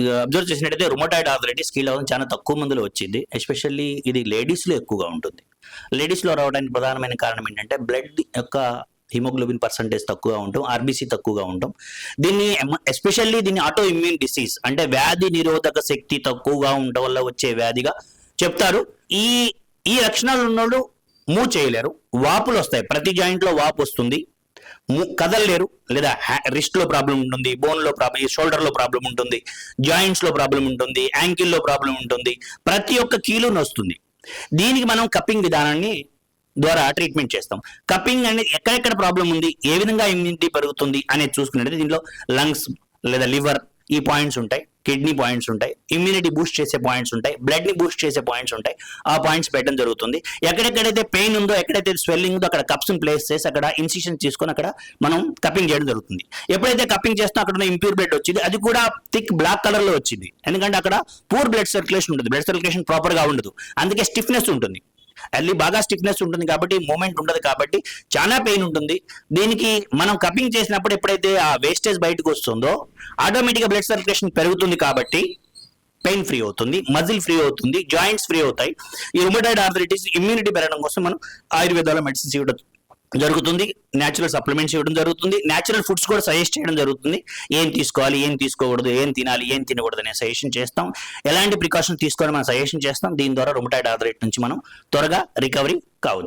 Observe చేసినట్టయితే rheumatoid arthritis కీళ్ళ చాలా తక్కువ మందిలో వచ్చింది. ఎస్పెషల్లీ ఇది లేడీస్లో ఎక్కువగా ఉంటుంది. లేడీస్లో రావడానికి ప్రధానమైన కారణం ఏంటంటే బ్లడ్ యొక్క హిమోగ్లోబిన్ పర్సంటేజ్ తక్కువగా ఉంటాం ఆర్బీసీ తక్కువగా ఉంటాం. దీన్ని ఎస్పెషల్లీ దీన్ని ఆటో ఇమ్యూన్ డిసీజ్ అంటే వ్యాధి నిరోధక శక్తి తక్కువగా ఉండటం వల్ల వచ్చే వ్యాధిగా చెప్తారు. ఈ ఈ లక్షణాలు ఉన్నోళ్ళు మూవ్ చేయలేరు. వాపులు వస్తాయి. ప్రతి జాయింట్లో వాపు వస్తుంది. కదలలేరు లేదా రిస్ట్లో ప్రాబ్లం ఉంటుంది బోన్లో ప్రాబ్లం షోల్డర్లో ప్రాబ్లం ఉంటుంది జాయింట్స్లో ప్రాబ్లం ఉంటుంది యాంకిల్లో ప్రాబ్లం ఉంటుంది. ప్రతి ఒక్క కీలు నొస్తుంది. దీనికి మనం కప్పింగ్ విధానాన్ని ద్వారా ట్రీట్మెంట్ చేస్తాం. కప్పింగ్ అనేది ఎక్కడెక్కడ ప్రాబ్లం ఉంది ఏ విధంగా ఇమ్యూనిటీ పెరుగుతుంది అనేది చూసుకున్నట్టు దీంట్లో లంగ్స్ లేదా లివర్ ఈ పాయింట్స్ ఉంటాయి. కిడ్నీ పాయింట్స్ ఉంటాయి ఇమ్యూనిటీ బూస్ట్ చేసే పాయింట్స్ ఉంటాయి బ్లడ్ని బూస్ట్ చేసే పాయింట్స్ ఉంటాయి. ఆ పాయింట్స్ పెట్టడం జరుగుతుంది. ఎక్కడెక్కడైతే పెయిన్ ఉందో ఎక్కడైతే స్వెల్లింగ్ ఉందో అక్కడ కప్స్ ప్లేస్ చేసి అక్కడ ఇన్సిషన్ తీసుకొని అక్కడ మనం కప్పింగ్ చేయడం జరుగుతుంది. ఎప్పుడైతే కప్పింగ్ చేస్తా అక్కడ ఉన్న ఇంప్యూర్ బ్లడ్ వచ్చింది. అది కూడా థిక్ బ్లాక్ కలర్లో వచ్చింది. ఎందుకంటే అక్కడ పూర్ బ్లడ్ సర్క్యులేషన్ ఉంటుంది బ్లడ్ సర్క్యులేషన్ ప్రాపర్గా ఉండదు. అందుకే స్టిఫ్నెస్ ఉంటుంది. అల్లి బాగా స్టిఫ్నెస్ ఉంటుంది కాబట్టి మూమెంట్ ఉండదు కాబట్టి చాలా పెయిన్ ఉంటుంది. దీనికి మనం కప్పింగ్ చేసినప్పుడు ఎప్పుడైతే ఆ వేస్టేజ్ బయటకు వస్తుందో ఆటోమేటిక్గా బ్లడ్ సర్క్యులేషన్ పెరుగుతుంది కాబట్టి పెయిన్ ఫ్రీ అవుతుంది మజిల్ ఫ్రీ అవుతుంది జాయింట్స్ ఫ్రీ అవుతాయి. ఈ రుమటైడ్ ఆర్థరైటిస్ ఇమ్యూనిటీ పెరగడం కోసం మనం ఆయుర్వేదాల మెడిసిన్స్ ఇవ్వడం జరుగుతుంది. న్యాచురల్ సప్లిమెంట్స్ ఇవ్వడం జరుగుతుంది. న్యాచురల్ ఫుడ్స్ కూడా సజెస్ట్ చేయడం జరుగుతుంది. ఏం తీసుకోవాలి ఏం తీసుకోకూడదు ఏం తినాలి ఏం తినకూడదు అనే సజెషన్ చేస్తాం. ఎలాంటి ప్రికాషన్ తీసుకోవాలి మనం సజెషన్ చేస్తాం. దీని ద్వారా రుమటైడ్ ఆథరైట్ నుంచి మనం త్వరగా రికవరీ కావచ్చు.